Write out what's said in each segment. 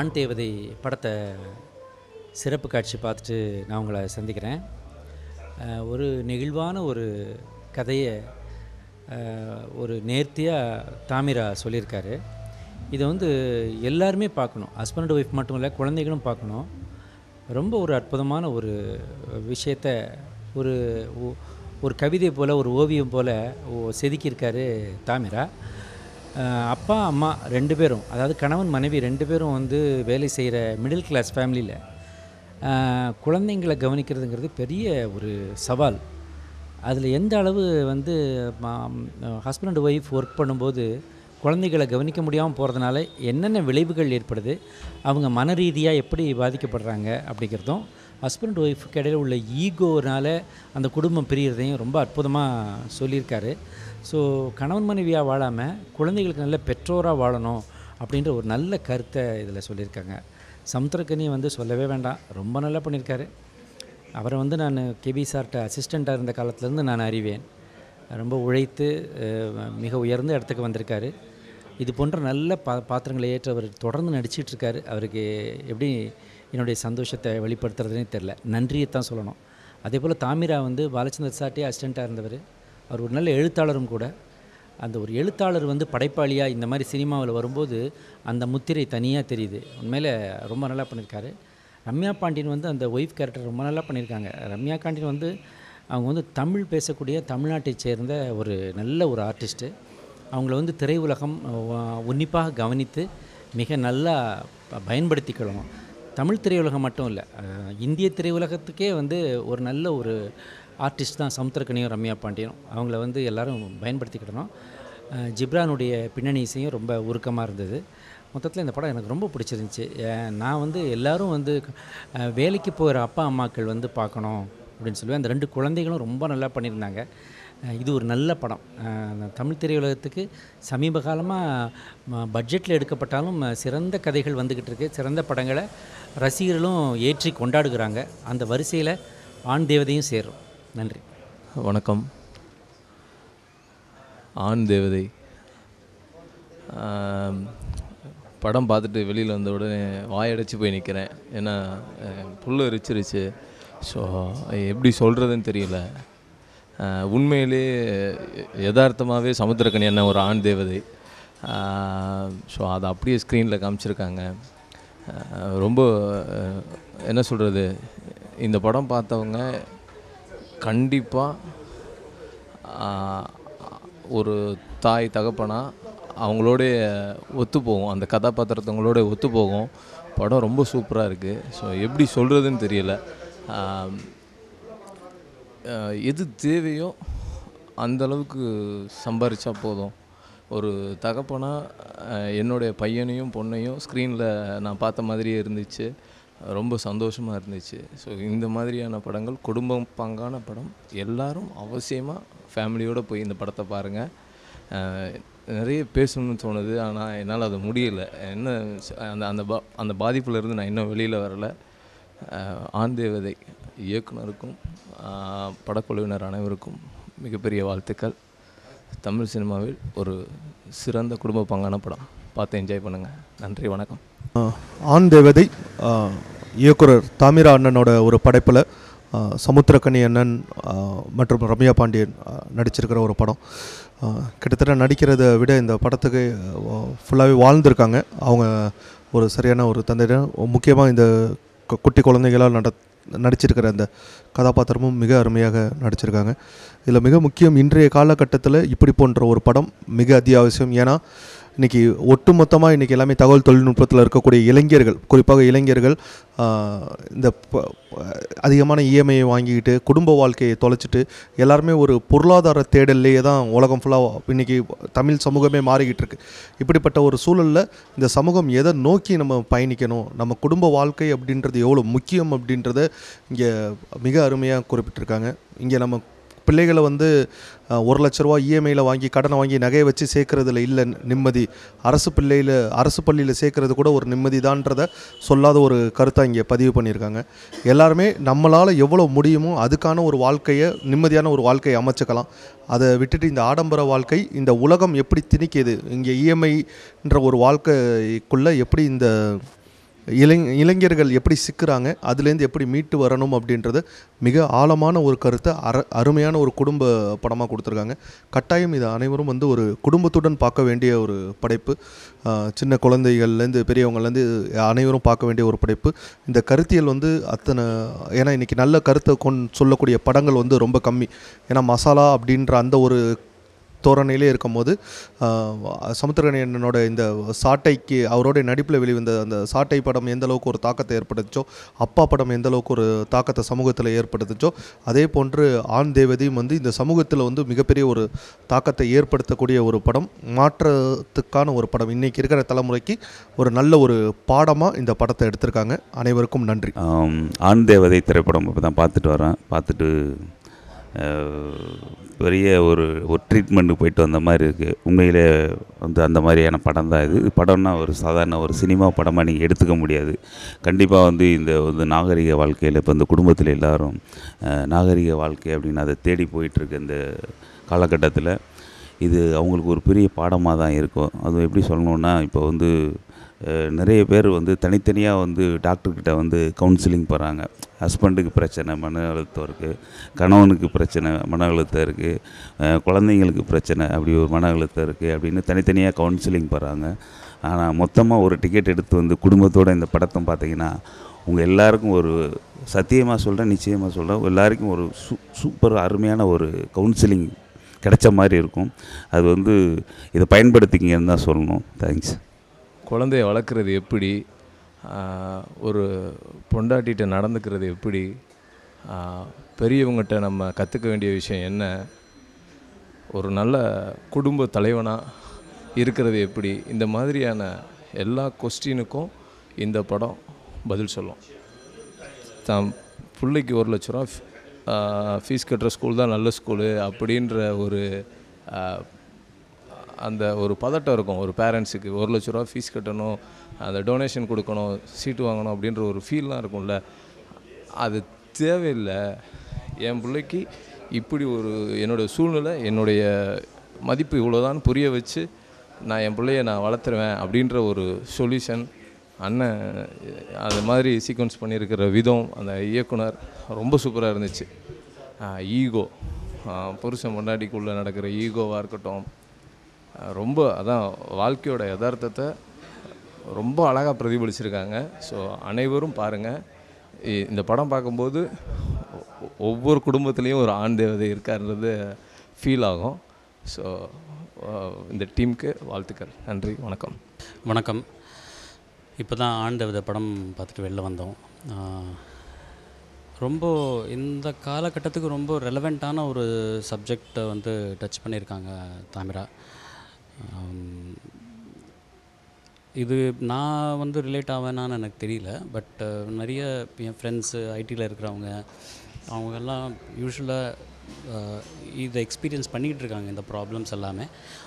ஆண் தேவதை படத்தை சிறப்பு காட்சி பார்த்துட்டு நான் உங்களை சந்திக்கிறேன். ஒரு நெகிழ்வான ஒரு கதையை ஒரு நேர்த்தியாக தாமிரா சொல்லியிருக்காரு. இதை வந்து எல்லாருமே பார்க்கணும். ஹஸ்பண்ட் ஒய்ஃப் மட்டும் இல்லை குழந்தைகளும் பார்க்கணும். ரொம்ப ஒரு அற்புதமான ஒரு விஷயத்த ஒரு ஒரு கவிதை போல் ஒரு ஓவியம் போல் செதுக்கியிருக்காரு தாமிரா. அப்பா அம்மா ரெண்டு பேரும் அதாவது கணவன் மனைவி ரெண்டு பேரும் வந்து வேலை செய்கிற மிடில் கிளாஸ் ஃபேமிலியில் குழந்தைங்களை கவனிக்கிறதுங்கிறது பெரிய ஒரு சவால். அதில் எந்த அளவு வந்து ஹஸ்பண்ட் ஒய்ஃப் ஒர்க் பண்ணும்போது குழந்தைகளை கவனிக்க முடியாமல் போகிறதுனால என்னென்ன விளைவுகள் ஏற்படுது அவங்க மன ரீதியாக எப்படி பாதிக்கப்படுறாங்க அப்படிங்கிறதும் ஹஸ்பண்ட் ஒய்ஃபுக்கு இடையில் உள்ள ஈகோனால் அந்த குடும்பம் பிரியறதையும் ரொம்ப அற்புதமாக சொல்லியிருக்காரு. ஸோ கணவன் மனைவியாக வாழாமல் குழந்தைகளுக்கு நல்ல பெற்றோராக வாழணும் அப்படின்ற ஒரு நல்ல கருத்தை இதில் சொல்லியிருக்காங்க. சமுத்திரக்கனி வந்து சொல்லவே வேண்டாம். ரொம்ப நல்லா பண்ணியிருக்காரு. அவரை வந்து நான் கேபி சார்ட்ட அசிஸ்டண்ட்டாக இருந்த காலத்துலேருந்து நான் அறிவேன். ரொம்ப உழைத்து மிக உயர்ந்த இடத்துக்கு வந்திருக்காரு. இது போன்ற நல்ல பா பாத்திரங்களை ஏற்று அவர் தொடர்ந்து நடிச்சிட்ருக்காரு அவருக்கு எப்படி என்னுடைய சந்தோஷத்தை வெளிப்படுத்துறதுனே தெரில நன்றியை தான் சொல்லணும். அதே போல் தாமிரா வந்து பாலச்சந்தர் சார்ட்டே அசிஸ்டண்ட்டாக இருந்தவர். அவர் ஒரு நல்ல எழுத்தாளரும் கூட. அந்த ஒரு எழுத்தாளர் வந்து படைப்பாளியாக இந்த மாதிரி சினிமாவில் வரும்போது அந்த முத்திரை தனியாக தெரியுது. உண்மையில் ரொம்ப நல்லா பண்ணியிருக்காரு ரம்யா பாண்டியன் வந்து அந்த ஒய்ஃப் கேரக்டர் ரொம்ப நல்லா பண்ணியிருக்காங்க ரம்யா பாண்டியன் வந்து அவங்க வந்து தமிழ் பேசக்கூடிய தமிழ்நாட்டை சேர்ந்த ஒரு நல்ல ஒரு ஆர்டிஸ்ட்டு அவங்கள வந்து திரையுலகம் உன்னிப்பாக கவனித்து மிக நல்லா ப- தமிழ் திரையுலகம் மட்டும் இல்லை இந்திய திரையுலகத்துக்கே வந்து ஒரு நல்ல ஒரு ஆர்டிஸ்ட் தான் சமுத்திரக்கனியும் ரம்யா பாண்டியனும். அவங்கள வந்து எல்லோரும் பயன்படுத்திக்கிடணும் ஜிப்ரானுடைய பின்னணி இசையும் ரொம்ப உருக்கமாக இருந்தது. மொத்தத்தில் இந்த படம் எனக்கு ரொம்ப பிடிச்சிருந்துச்சி. நான் வந்து எல்லாரும் வந்து வேலைக்கு போகிற அப்பா அம்மாக்கள் வந்து பார்க்கணும் அப்படின்னு சொல்லுவேன் அந்த ரெண்டு குழந்தைகளும் ரொம்ப நல்லா பண்ணியிருந்தாங்க. இது ஒரு நல்ல படம். தமிழ் திரையுலகத்துக்கு சமீப காலமாக பட்ஜெட்டில் எடுக்கப்பட்டாலும் சிறந்த கதைகள் வந்துக்கிட்டு இருக்கு. சிறந்த படங்களை ரசிகர்களும் ஏற்றி கொண்டாடுகிறாங்க. அந்த வரிசையில் ஆண் தேவதையும் சேரும். நன்றி. வணக்கம். ஆண் தேவதை. படம் பார்த்துட்டு வெளியில் வந்த உடனே வாயடைச்சு போய் நிற்கிறேன் ஏன்னா புல் புல்லு எரிச்சிருச்சு. ஸோ எப்படி சொல்கிறதுன்னு தெரியல. உண்மையிலேயே உண்மையிலே யதார்த்தமாகவே சமுத்திரக்கணி என்ன ஒரு ஆண் தேவதை. ஸோ அதை அப்படியே ஸ்க்ரீனில் காமிச்சிருக்காங்க. ரொம்ப என்ன சொல்கிறது இந்த படம் பார்த்தவங்க கண்டிப்பாக ஒரு தாய் தகப்பனா அவங்களோடைய ஒத்து போகும். அந்த கதாபாத்திரத்தவங்களோட ஒத்து போகும். படம் ரொம்ப சூப்பராக இருக்குது ஸோ எப்படி சொல்கிறதுன்னு தெரியல. எது தேவையோ அந்த அளவுக்கு போதும். ஒரு தகப்பனா என்னுடைய பையனையும் பொண்ணையும் ஸ்க்ரீனில் நான் பார்த்த மாதிரியே இருந்துச்சு. ரொம்ப சந்தோஷமாக இருந்துச்சு. ஸோ இந்த மாதிரியான படங்கள் குடும்பம் பங்கான படம் எல்லாரும் அவசியமாக ஃபேமிலியோடு போய் இந்த படத்தை பாருங்கள் நிறைய பேசணும்னு தோணுது. ஆனால் என்னால் அது முடியல. என்ன ச- அந்த அந்த பா அந்த பாதிப்புலேருந்து நான் இன்னும் வெளியில் வரலை. ஆந்தேவதை ஆண் தேவதை இயக்குனருக்கும் படக்குழுவினர் அனைவருக்கும் மிகப்பெரிய வாழ்த்துக்கள். தமிழ் சினிமாவில் ஒரு சிறந்த குடும்ப பங்கான படம். பார்த்து என்ஜாய் பண்ணுங்கள் நன்றி வணக்கம். ஆண் தேவதை இயக்குனர் தாமிரா அண்ணனோட ஒரு படைப்பில் சமுத்திரக்கனி அண்ணன் மற்றும் ரம்யா பாண்டியன் நடிச்சிருக்கிற ஒரு படம். கிட்டத்தட்ட நடிக்கிறத விட இந்த படத்துக்கு ஃபுல்லாகவே வாழ்ந்திருக்காங்க. அவங்க ஒரு சரியான ஒரு தந்தையிடம் முக்கியமாக இந்த கு- குட்டி குழந்தைகளால் நட நடிச்சிருக்கிற அந்த கதாபாத்திரமும் மிக அருமையாக நடிச்சிருக்காங்க. இதில் மிக முக்கியம் இன்றைய காலகட்டத்தில் இப்படி போன்ற ஒரு படம் மிக அத்தியாவசியம். ஏன்னா இன்றைக்கி ஒட்டுமொத்தமாக இன்றைக்கி எல்லாமே தகவல் தொழில்நுட்பத்தில் இருக்கக்கூடிய இளைஞர்கள் குறிப்பாக இளைஞர்கள் இந்த ப- அதிகமான இஎம்ஐயை வாங்கிக்கிட்டு குடும்ப வாழ்க்கையை தொலைச்சிட்டு எல்லாருமே ஒரு பொருளாதார தேடல்லையே தான் உலகம் ஃபுல்லாக இன்றைக்கி தமிழ் சமூகமே மாறிக்கிட்டு இருக்கு. இப்படிப்பட்ட ஒரு சூழலில் இந்த சமூகம் எதை நோக்கி நம்ம பயணிக்கணும் நம்ம குடும்ப வாழ்க்கை அப்படின்றது எவ்வளோ முக்கியம் அப்படின்றத இங்கே மிக அருமையாக குறிப்பிட்டிருக்காங்க. இங்கே நம்ம பிள்ளைகளை வந்து ஒரு லட்ச ரூபா இஎம்ஐயில் வாங்கி கடனை வாங்கி நகையை வச்சு சேர்க்குறதுல இல்லை நிம்மதி. அரசு பிள்ளையில் அரசு பள்ளியில் சேர்க்குறது கூட ஒரு நிம்மதிதான்றத சொல்லாத ஒரு கருத்தை இங்கே பதிவு பண்ணியிருக்காங்க. எல்லாருமே நம்மளால் எவ்வளோ முடியுமோ அதுக்கான ஒரு வாழ்க்கையை நிம்மதியான ஒரு வாழ்க்கையை அமைச்சுக்கலாம். அதை விட்டுட்டு இந்த ஆடம்பர வாழ்க்கை இந்த உலகம் எப்படி திணிக்கிது? இங்கே இஎம்ஐன்ற ஒரு வாழ்க்கைக்குள்ளே எப்படி இந்த இளைஞ இளைஞர்கள் எப்படி சிக்கிறாங்க அதுலேருந்து எப்படி மீட்டு வரணும் அப்படின்றது மிக ஆழமான ஒரு கருத்தை அர அருமையான ஒரு குடும்ப படமாக கொடுத்துருக்காங்க. கட்டாயம் இது அனைவரும் வந்து ஒரு குடும்பத்துடன் பார்க்க வேண்டிய ஒரு படைப்பு. சின்ன குழந்தைகள்லேருந்து பெரியவங்கள்லேருந்து அனைவரும் பார்க்க வேண்டிய ஒரு படைப்பு. இந்த கருத்தியல் வந்து அத்தனை ஏன்னா இன்றைக்கி நல்ல கருத்தை கொண் சொல்லக்கூடிய படங்கள் வந்து ரொம்ப கம்மி. ஏன்னா மசாலா அப்படின்ற அந்த ஒரு தோரணையிலே இருக்கும்போது சமுத்திரகணியனோட இந்த சாட்டைக்கு அவரோட நடிப்பில் வெளிவந்த அந்த சாட்டை படம் எந்த அளவுக்கு ஒரு தாக்கத்தை ஏற்படுத்துச்சோ அப்பா படம் எந்த அளவுக்கு ஒரு தாக்கத்தை சமூகத்தில் ஏற்படுத்துச்சோ அதே போன்று ஆண் தேவதையும் வந்து இந்த சமூகத்தில் வந்து மிகப்பெரிய ஒரு தாக்கத்தை ஏற்படுத்தக்கூடிய ஒரு படம் மாற்றத்துக்கான ஒரு படம். இன்றைக்கி இருக்கிற தலைமுறைக்கு ஒரு நல்ல ஒரு பாடமாக இந்த படத்தை எடுத்திருக்காங்க. அனைவருக்கும் நன்றி. ஆண் தேவதை திரைப்படம் இப்போ தான் பார்த்துட்டு வரேன். பார்த்துட்டு பெரிய ஒரு ஒரு ட்ரீட்மெண்ட்டுக்கு போயிட்டு வந்த மாதிரி இருக்குது உண்மையிலே வந்து அந்த மாதிரியான படம் தான் இது. படம்னா ஒரு சாதாரண ஒரு சினிமா படமாக நீங்கள் எடுத்துக்க முடியாது. கண்டிப்பாக வந்து இந்த வந்து நாகரிக வாழ்க்கையில் இப்போ இந்த குடும்பத்தில் எல்லோரும் நாகரிக வாழ்க்கை அப்படின்னு அதை தேடி போயிட்டுருக்கு இந்த காலகட்டத்தில் இது அவங்களுக்கு ஒரு பெரிய பாடமாக தான் இருக்கும். அது எப்படி சொல்லணுன்னா இப்போ வந்து நிறைய பேர் வந்து தனித்தனியாக வந்து டாக்டர்கிட்ட வந்து கவுன்சிலிங் போகிறாங்க ஹஸ்பண்டுக்கு பிரச்சனை மன அழுத்தம் இருக்குது கணவனுக்கு பிரச்சனை மன அழுத்தம் இருக்குது குழந்தைங்களுக்கு பிரச்சனை அப்படி ஒரு மன அழுத்தம் இருக்குது அப்படின்னு தனித்தனியாக கவுன்சிலிங் போகிறாங்க ஆனால் மொத்தமாக ஒரு டிக்கெட் எடுத்து வந்து குடும்பத்தோடு இந்த படத்தை பார்த்தீங்கன்னா உங்கள் எல்லாருக்கும் ஒரு சத்தியமாக சொல்கிறேன் நிச்சயமாக சொல்கிறேன் எல்லாருக்கும் ஒரு சூ சூப்பர் அருமையான ஒரு கவுன்சிலிங் கிடைச்ச மாதிரி இருக்கும். அது வந்து இதை பயன்படுத்திக்கிங்கன்னு தான் சொல்லணும். தேங்க்ஸ் குழந்தைய வளர்க்குறது எப்படி? ஒரு பொண்டாட்டிகிட்ட நடந்துக்கிறது எப்படி? பெரியவங்ககிட்ட நம்ம கற்றுக்க வேண்டிய விஷயம் என்ன? ஒரு நல்ல குடும்ப தலைவனாக இருக்கிறது எப்படி? இந்த மாதிரியான எல்லா கொஸ்டினுக்கும் இந்த படம் பதில் சொல்லும். தான் பிள்ளைக்கு ஒரு லட்ச ரூபா ஃபீஸ் கட்டுற ஸ்கூல் தான் நல்ல ஸ்கூலு அப்படின்ற ஒரு அந்த ஒரு பதட்டம் இருக்கும். ஒரு பேரண்ட்ஸுக்கு ஒரு லட்ச ரூபா ஃபீஸ் கட்டணும் அந்த டொனேஷன் கொடுக்கணும் சீட்டு வாங்கணும் அப்படின்ற ஒரு ஃபீல்லாம் இருக்கும்ல. அது தேவையில்லை. என் பிள்ளைக்கு இப்படி ஒரு என்னோட சூழ்நிலை என்னுடைய மதிப்பு இவ்வளோதான் புரிய வச்சு நான் என் பிள்ளைய நான் வளர்த்துருவேன் அப்படின்ற ஒரு சொல்யூஷன் அண்ணன் அது மாதிரி சீக்வன்ஸ் பண்ணியிருக்கிற விதம் அந்த இயக்குனர் ரொம்ப சூப்பராக இருந்துச்சு. ஈகோ புருஷன் முன்னாடிக்குள்ளே நடக்கிற ஈகோவாக இருக்கட்டும் ரொம்ப அதான் வாழ்க்கையோட யதார்த்தத்தை ரொம்ப அழகாக பிரதிபலிச்சிருக்காங்க. ஸோ அனைவரும் பாருங்கள் இந்த படம் பார்க்கும்போது ஒவ்வொரு குடும்பத்துலேயும் ஒரு ஆண் தேவதை இருக்காருன்றது ஃபீல் ஆகும். ஸோ இந்த டீமுக்கு வாழ்த்துக்கள். நன்றி வணக்கம். வணக்கம். இப்போ தான் ஆண்டவித படம் பார்த்துட்டு வெளில வந்தோம். ரொம்ப இந்த காலகட்டத்துக்கு ரொம்ப ரெலவெண்ட்டான ஒரு சப்ஜெக்டை வந்து டச் பண்ணியிருக்காங்க தாமிரா. இது நான் வந்து ரிலேட் ஆவேனான்னு எனக்கு தெரியல பட் நிறைய என் ஃப்ரெண்ட்ஸு ஐடியில் இருக்கிறவங்க அவங்கெல்லாம் யூஸ்வலாக இதை எக்ஸ்பீரியன்ஸ் பண்ணிகிட்டு இருக்காங்க இந்த ப்ராப்ளம்ஸ் எல்லாமே.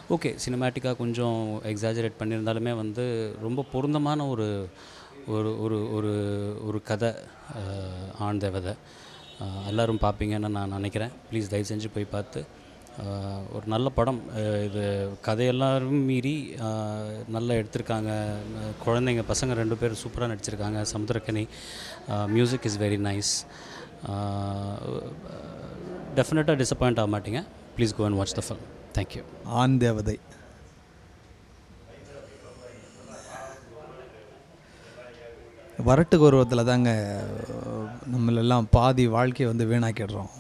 ஓகே சினிமேட்டிக்காக கொஞ்சம் எக்ஸாஜரேட் பண்ணியிருந்தாலுமே வந்து ரொம்ப பொருந்தமான ஒரு ஒரு ஒரு ஒரு ஒரு கதை அஹ், ஆண் தேவதை எல்லோரும் பார்ப்பீங்கன்னு நான் நினைக்கிறேன். ப்ளீஸ் தயவு செஞ்சு போய் பார்த்து ஒரு நல்ல படம். இது கதையெல்லாரும் மீறி நல்லா எடுத்திருக்காங்க. குழந்தைங்க பசங்க ரெண்டு பேர் சூப்பராக நடிச்சிருக்காங்க. Samuthirakani music is very nice டெஃபினட்டாக டிசப்பாயிண்ட் ஆக மாட்டீங்க. Please go and watch the film thank you Aan Devathai. வரட்டு கௌரவத்தில் தாங்க நம்மளெல்லாம் பாதி வாழ்க்கையை வந்து வீணாக்கிடுறோம்.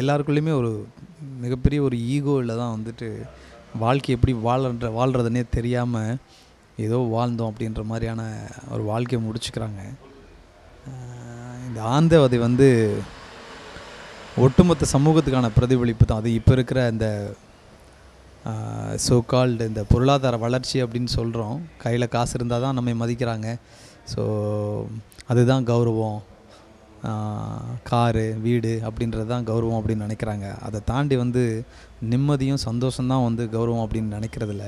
எல்லாருக்குள்ளேயுமே ஒரு மிகப்பெரிய ஒரு ஈகோவில் தான் வந்துட்டு வாழ்க்கை எப்படி வாழ்கிற வாழ்கிறதுனே தெரியாமல் ஏதோ வாழ்ந்தோம் அப்படின்ற மாதிரியான ஒரு வாழ்க்கையை முடிச்சுக்கிறாங்க. இந்த ஆந்தவதை வந்து ஒட்டுமொத்த சமூகத்துக்கான பிரதிபலிப்பு தான். அது இப்போ இருக்கிற இந்த சோகால்டு இந்த பொருளாதார வளர்ச்சி அப்படின்னு சொல்கிறோம் கையில் காசு இருந்தால் தான் நம்மை மதிக்கிறாங்க. ஸோ அதுதான் கௌரவம். காரு வீடு அப்படின்றது தான் கௌரவம் அப்படின்னு நினைக்கிறாங்க. அதை தாண்டி வந்து நிம்மதியும் சந்தோஷம்தான் வந்து கௌரவம் அப்படின்னு நினைக்கிறதில்ல.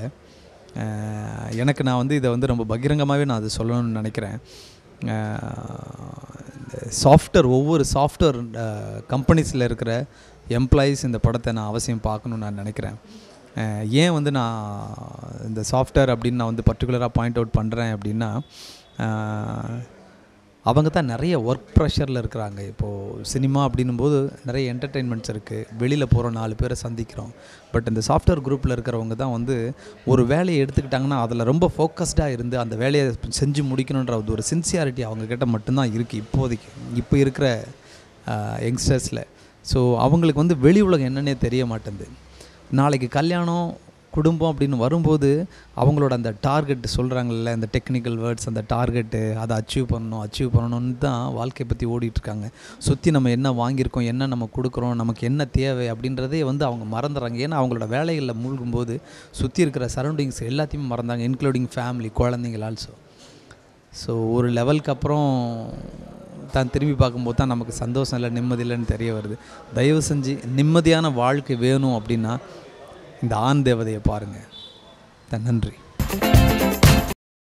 எனக்கு நான் வந்து இதை வந்து ரொம்ப பகிரங்கமாகவே நான் அதை சொல்லணும்னு நினைக்கிறேன். சாஃப்ட்வேர் ஒவ்வொரு சாஃப்ட்வேர் கம்பெனிஸில் இருக்கிற எம்ப்ளாயீஸ் இந்த படத்தை நான் அவசியம் பார்க்கணும்னு நான் நினைக்கிறேன். ஏன் வந்து நான் இந்த சாஃப்ட்வேர் அப்படின்னு நான் வந்து பர்டிகுலராக பாயிண்ட் அவுட் பண்ணுறேன் அப்படின்னா அவங்க தான் நிறைய ஒர்க் ப்ரெஷரில் இருக்கிறாங்க. இப்போது சினிமா அப்படின்னும் போது நிறைய என்டர்டெயின்மெண்ட்ஸ் இருக்குது வெளியில் போகிறோம் நாலு பேரை சந்திக்கிறோம். பட் இந்த சாஃப்ட்வேர் குரூப்பில் இருக்கிறவங்க தான் வந்து ஒரு வேலையை எடுத்துக்கிட்டாங்கன்னா அதில் ரொம்ப ஃபோக்கஸ்டாக இருந்து அந்த வேலையை செஞ்சு முடிக்கணுன்ற அது ஒரு சின்சியாரிட்டி அவங்கக்கிட்ட மட்டும்தான் இருக்குது இப்போதைக்கு. இப்போ இருக்கிற யங்ஸ்டர்ஸில் ஸோ அவங்களுக்கு வந்து வெளி உலகம் என்னன்னே தெரிய மாட்டேங்குது. நாளைக்கு கல்யாணம் குடும்பம் அப்படின்னு வரும்போது அவங்களோட அந்த டார்கெட் சொல்கிறாங்கல்ல இந்த டெக்னிக்கல் வேர்ட்ஸ் அந்த டார்கெட்டு அதை அச்சீவ் பண்ணணும் அச்சீவ் பண்ணணும்னு தான் வாழ்க்கையை பற்றி ஓடிட்டுருக்காங்க. சுற்றி நம்ம என்ன வாங்கியிருக்கோம் என்ன நம்ம கொடுக்குறோம் நமக்கு என்ன தேவை அப்படின்றதே வந்து அவங்க மறந்துடுறாங்க ஏன்னா அவங்களோட வேலைகளில் மூழ்கும்போது சுற்றி இருக்கிற சரௌண்டிங்ஸ் எல்லாத்தையுமே மறந்தாங்க இன்க்ளூடிங் ஃபேமிலி குழந்தைங்கள் ஆல்சோ ஸோ ஒரு லெவலுக்கு அப்புறம் தான் திரும்பி பார்க்கும்போது தான் நமக்கு சந்தோஷம் இல்லை நிம்மதி இல்லைன்னு தெரிய வருது. தயவு செஞ்சு நிம்மதியான வாழ்க்கை வேணும் அப்படின்னா இந்த ஆண் தேவதையை பாருங்கள் நன்றி.